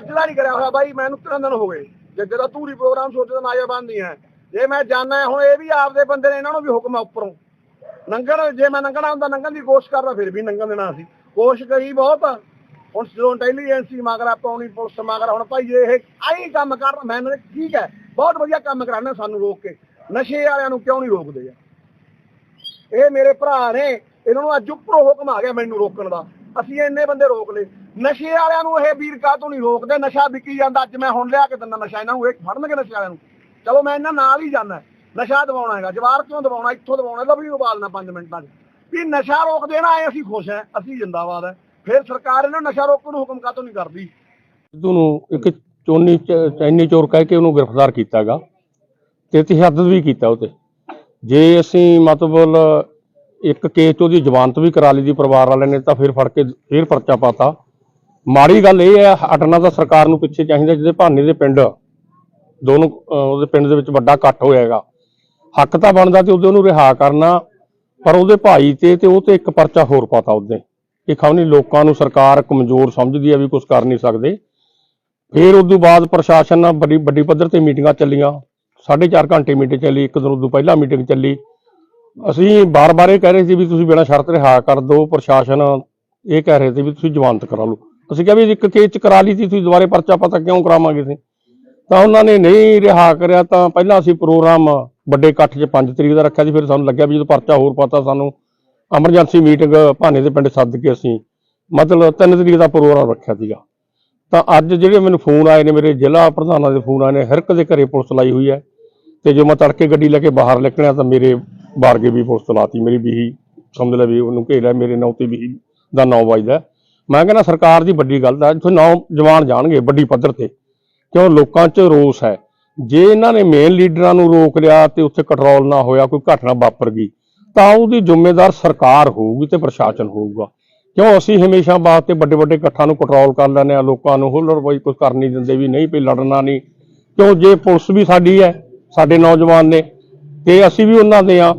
ਅੱਜ ਦਾ ਨਹੀਂ ਕਰਿਆ ਹੋਇਆ ਬਾਈ ਮੈਨੂੰ ਤਿੰਨ ਦਿਨ ਹੋ ਗਏ। ਜੇ ਜਿਹੜਾ ਧੂਰੀ ਪ੍ਰੋਗਰਾਮ ਸੋਚਦਾ ਨਾਜ਼ਰ ਬੰਦੀ ਹੈ। ਜੇ ਮੈਂ ਜਾਣਾ ਹੁਣ ਇਹ ਵੀ ਆਪਦੇ ਬੰਦੇ ਨੇ ਇਹਨਾਂ ਨੂੰ ਵੀ ਹੁਕਮ ਆ ਉੱਪਰੋਂ। ਨੰਗਣ, ਜੇ ਮੈਂ ਨੰਗਣਾ ਹੁੰਦਾ, ਨੰਗਣ ਦੀ ਕੋਸ਼ਿਸ਼ ਕਰਦਾ, ਫਿਰ ਵੀ ਨੰਗਣ ਦੇਣਾ ਸੀ ਕੋਸ਼ਿਸ਼ ਕਰੀ ਬਹੁਤ। ਹੁਣ ਜਦੋਂ ਇੰਟੈਲੀਜੈਂਸੀ ਮਗਰ ਪਾਉਣੀ ਪੁਲਿਸ ਮਗਰ ਹੁਣ ਭਾਈ ਇਹ ਆਈ ਕੰਮ ਕਰ ਮੈਂ ਇਹਨਾਂ ਠੀਕ ਹੈ, ਬਹੁਤ ਵਧੀਆ ਕੰਮ ਕਰਾਉਂਦੇ ਸਾਨੂੰ ਰੋਕ ਕੇ। ਨਸ਼ੇ ਵਾਲਿਆਂ ਨੂੰ ਕਿਉਂ ਨਹੀਂ ਰੋਕਦੇ ਇਹ ਮੇਰੇ ਭਰਾ ਨੇ, ਇਹਨਾਂ ਨੂੰ ਅੱਜ ਉੱਪਰੋਂ ਹੁਕਮ ਆ ਗਿਆ ਮੈਨੂੰ ਰੋਕਣ ਦਾ। ਅਸੀਂ ਇੰਨੇ ਬੰਦੇ ਰੋਕ ਲਏ। ਨਸ਼ੇ ਵਾਲਿਆਂ ਨੂੰ ਇਹ ਵੀਰ ਕਾਹ ਤੋਂ ਨਹੀਂ ਰੋਕਦੇ, ਨਸ਼ਾ ਵਿਕੀ ਜਾਂਦਾ। ਅੱਜ ਮੈਂ ਹੁਣ ਲਿਆ ਕੇ ਦਿੰਦਾ ਨਸ਼ਾ, ਇਹਨਾਂ ਨੂੰ ਇਹ ਫੜਨਗੇ ਨਸ਼ੇ ਵਾਲਿਆਂ ਨੂੰ। ਚਲੋ ਮੈਂ ਇਹਨਾਂ ਨਾਲ ਹੀ ਜਾਣਾ ਨਸ਼ਾ ਦਵਾਉਣਾ ਹੈਗਾ ਜਵਾਰ ਕਿਉਂ ਦਵਾਉਣਾ ਇੱਥੋਂ ਦਵਾਉਣਾ ਲਵਲੀ ਨੂੰ ਬਾਲਣਾ 5 ਮਿੰਟਾਂ 'ਚ। ਵੀ ਨਸ਼ਾ ਰੋਕ ਦੇਣਾ ਆਏ ਅਸੀਂ ਖੁਸ਼ ਹਾਂ, ਅਸੀਂ ਜਿੰਦਾਬਾਦ ਹੈ। ਫਿਰ ਸਰਕਾਰ ਇਹਨਾਂ ਨਸ਼ਾ ਰੋਕਣ ਨੂੰ ਹੁਕਮ ਕਾਹ ਤੋਂ ਨਹੀਂ ਕਰਦੀ? ਸਿੱਧੂ ਨੂੰ ਇੱਕ ਚੋਨੀ ਚੈਨੀ ਚੋਰ ਕਹਿ ਕੇ ਉਹਨੂੰ ਗ੍ਰਿਫਤਾਰ ਕੀਤਾਗਾ ਤੇ ਤਸ਼ੱਦਦ ਵੀ ਕੀਤਾ ਉਹ ਤੇ। ਜੇ ਅਸੀਂ ਮਤਲਬ ਇੱਕ ਕੇਸ 'ਚ ਉਹਦੀ ਜ਼ਮਾਨਤ ਵੀ ਕਰਾ ਲਈ ਦੀ ਪਰਿਵਾਰ ਵਾਲਿਆਂ ਨੇ ਤਾਂ ਫਿਰ ਫੜ ਕੇ ਫੇਰ ਪਰਚਾ ਪਾਤਾ। ਮਾੜੀ ਗੱਲ ਇਹ ਹੈ, ਹਟਣਾ ਤਾਂ ਸਰਕਾਰ ਨੂੰ ਪਿੱਛੇ ਚਾਹੀਦਾ, ਜਿਹਦੇ ਭਾਨੇ ਦੇ ਪਿੰਡ, ਦੋਨੋਂ ਉਹਦੇ ਪਿੰਡ ਦੇ ਵਿੱਚ ਵੱਡਾ ਇਕੱਠ ਹੋਇਆ ਹੈਗਾ। ਹੱਕ ਤਾਂ ਬਣਦਾ ਤੇ ਉਹਦੇ ਉਹਨੂੰ ਰਿਹਾ ਕਰਨਾ, ਪਰ ਉਹਦੇ ਭਾਈ ਤੇ ਤੇ ਉਹ ਤੇ ਇੱਕ ਪਰਚਾ ਹੋਰ ਪਾਤਾ ਉਹਦੇ। ਕਿ ਖਾਉਣੀ ਲੋਕਾਂ ਨੂੰ ਸਰਕਾਰ ਕਮਜ਼ੋਰ ਸਮਝਦੀ ਹੈ ਵੀ ਕੁਝ ਕਰ ਨਹੀਂ ਸਕਦੇ। ਫਿਰ ਉਸ ਤੋਂ ਬਾਅਦ ਪ੍ਰਸ਼ਾਸਨ ਨਾਲ ਵੱਡੀ ਵੱਡੀ ਪੱਧਰ ਤੇ ਮੀਟਿੰਗਾਂ ਚੱਲੀਆਂ। 4.5 ਘੰਟੇ ਮੀਟਿੰਗ ਚੱਲੀ, ਇੱਕ ਦਿਨ ਉਦੋਂ ਪਹਿਲਾਂ ਮੀਟਿੰਗ ਚੱਲੀ। ਅਸੀਂ ਬਾਰ-ਬਾਰ ਇਹ ਕਹਿ ਰਹੇ ਸੀ ਵੀ ਤੁਸੀਂ ਬਿਨਾਂ ਸ਼ਰਤ ਰਿਹਾ ਕਰ ਦਿਓ ਪ੍ਰਸ਼ਾਸਨ ਇਹ ਕਹਿ ਰਹੇ ਸੀ ਵੀ ਤੁਸੀਂ ਜ਼ਮਾਨਤ ਕਰਾ ਲਓ। ਅਸੀਂ ਕਿਹਾ ਵੀ ਇੱਕ ਕੇਸ ਚ ਕਰਾ ਲਈ ਸੀ, ਤੁਸੀਂ ਦੁਬਾਰੇ ਪਰਚਾ ਪਤਾ ਕਿਉਂ ਕਰਾਵਾਂਗੇ ਸੀ ਤਾਂ ਉਹਨਾਂ ਨੇ ਨਹੀਂ ਰਿਹਾ ਕਰਿਆ ਤਾਂ ਪਹਿਲਾਂ ਅਸੀਂ ਪ੍ਰੋਗਰਾਮ ਵੱਡੇ ਇਕੱਠ 'ਚ 5 ਤਰੀਕ ਦਾ ਰੱਖਿਆ ਸੀ, ਫਿਰ ਸਾਨੂੰ ਲੱਗਿਆ ਵੀ ਜਦੋਂ ਪਰਚਾ ਹੋਰ ਪਤਾ ਸਾਨੂੰ ਐਮਰਜੈਂਸੀ ਮੀਟਿੰਗ ਭਾਨੇ ਦੇ ਪਿੰਡ ਸੱਦ ਕੇ ਅਸੀਂ ਮਤਲਬ 3 ਤਰੀਕ ਦਾ ਪ੍ਰੋਗਰਾਮ ਰੱਖਿਆ ਸੀਗਾ। ਤਾਂ ਅੱਜ ਜਿਹੜੇ ਮੈਨੂੰ ਫੋਨ ਆਏ ਨੇ, ਮੇਰੇ ਜ਼ਿਲ੍ਹਾ ਪ੍ਰਧਾਨਾਂ ਦੇ ਫੋਨ ਆਏ ਨੇ, ਹਰ ਇੱਕ ਦੇ ਘਰੇ ਪੁਲਿਸ ਲਾਈ ਹੋਈ ਹੈ ਤੇ ਜੋ ਮੈਂ ਤੜਕੇ ਗੱਡੀ ਲੈ ਕੇ ਬਾਹਰ ਨਿਕਲਿਆ ਤਾਂ ਮੇਰੇ ਬਾਰ ਕੇ ਵੀ ਪੁਲਿਸ ਲਾਤੀ, ਮੇਰੀ ਵੀ ਸਮਝ ਲੈ ਵੀ ਉਹਨੂੰ ਘੇਰਿਆ ਮੇਰੇ ਨਾਂ ਤੇ ਵੀ ਦਾ ਨਾਂ ਵੱਜਦਾ। ਮੈਂ ਕਹਿੰਦਾ, ਸਰਕਾਰ ਦੀ ਵੱਡੀ ਗੱਲ ਦਾ ਇੱਥੇ ਨੌਜਵਾਨ ਜਾਣਗੇ ਵੱਡੀ ਪੱਧਰ ਤੇ, ਕਿਉਂ ਲੋਕਾਂ 'ਚ ਰੋਸ ਹੈ? ਜੇ ਇਹਨਾਂ ਨੇ ਮੇਨ ਲੀਡਰਾਂ ਨੂੰ ਰੋਕ ਲਿਆ ਤੇ ਉੱਥੇ ਕੰਟਰੋਲ ਨਾ ਹੋਇਆ, ਕੋਈ ਘਟਨਾ ਵਾਪਰ ਗਈ, ਤਾਂ ਉਹਦੀ ਜ਼ਿੰਮੇਦਾਰ ਸਰਕਾਰ ਹੋਊਗੀ ਤੇ ਪ੍ਰਸ਼ਾਸਨ ਹੋਊਗਾ। ਕਿਉਂ ਅਸੀਂ ਹਮੇਸ਼ਾ ਵਾਸਤੇ ਵੱਡੇ ਵੱਡੇ ਇਕੱਠਾਂ ਨੂੰ ਕੰਟਰੋਲ ਕਰ ਲੈਂਦੇ ਆ ਲੋਕਾਂ ਨੂੰ ਹੁੱਲੜ ਬਈ ਕੁਝ ਕਰ ਨਹੀਂ ਦਿੰਦੇ ਵੀ ਨਹੀਂ, ਵੀ ਲੜਨਾ ਨਹੀਂ। ਕਿਉਂ ਜੇ ਪੁਲਿਸ ਵੀ ਸਾਡੀ ਹੈ, ਸਾਡੇ ਨੌਜਵਾਨ ਨੇ ਤੇ ਅਸੀਂ ਵੀ ਉਹਨਾਂ ਦੇ ਆ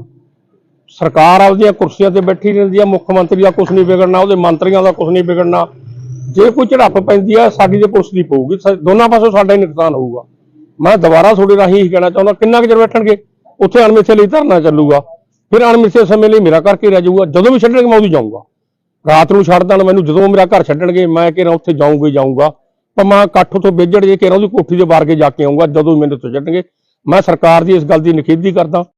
ਸਰਕਾਰ ਆਪਦੀਆਂ ਕੁਰਸੀਆਂ ਤੇ ਬੈਠੀ ਰਹਿੰਦੀ ਆ, ਮੁੱਖ ਮੰਤਰੀ ਦਾ ਕੁਝ ਨਹੀਂ ਵਿਗੜਨਾ, ਉਹਦੇ ਮੰਤਰੀਆਂ ਦਾ ਕੁਝ ਨਹੀਂ ਵਿਗੜਨਾ। ਜੇ ਕੋਈ ਝੜਪ ਪੈਂਦੀ ਆ, ਸਾਡੀ ਤੇ ਪੁਲਿਸ ਦੀ ਪਊਗੀ। ਦੋਨਾਂ ਪਾਸੋਂ ਸਾਡਾ ਹੀ ਨੁਕਸਾਨ ਹੋਊਗਾ। ਮੈਂ ਦੁਬਾਰਾ ਤੁਹਾਡੇ ਰਾਹੀਂ ਹੀ ਕਹਿਣਾ ਚਾਹੁੰਦਾ, ਕਿੰਨਾ ਕੁ ਚਿਰ ਬੈਠਣਗੇ? ਉੱਥੇ ਅਣਮਿੱਥੇ ਲਈ ਧਰਨਾ ਚੱਲੂਗਾ। ਫਿਰ ਅਣਮਿੱਥੇ ਸਮੇਂ ਲਈ ਮੇਰਾ ਕਰਕੇ ਰਹਿ ਜਾਊਗਾ। ਜਦੋਂ ਵੀ ਛੱਡਣਗੇ, ਮੈਂ ਉਦੋਂ ਜਾਊਂਗਾ। ਰਾਤ ਨੂੰ ਛੱਡ ਦੇਣ ਮੈਨੂੰ, ਜਦੋਂ ਮੇਰਾ ਘਰ ਛੱਡਣਗੇ, ਮੈਂ ਕਿਹਾ ਉੱਥੇ ਜਾਊਂਗਾ ਹੀ ਜਾਊਂਗਾ। ਪਰ ਮੈਂ ਇਕੱਠ ਤੋਂ ਵੇਜੜ ਜੇ ਕਿਹਾ ਉਹਦੀ ਕੋਠੀ ਦੇ ਬਾਹਰ ਕੇ ਜਾ ਕੇ ਆਊਂਗਾ, ਜਦੋਂ ਮੈਨੂੰ ਉੱਥੇ ਛੱਡਣਗੇ। ਮੈਂ ਸਰਕਾਰ ਦੀ ਇਸ ਗੱਲ ਦੀ ਨਿਖੇਧੀ ਕਰਦਾ।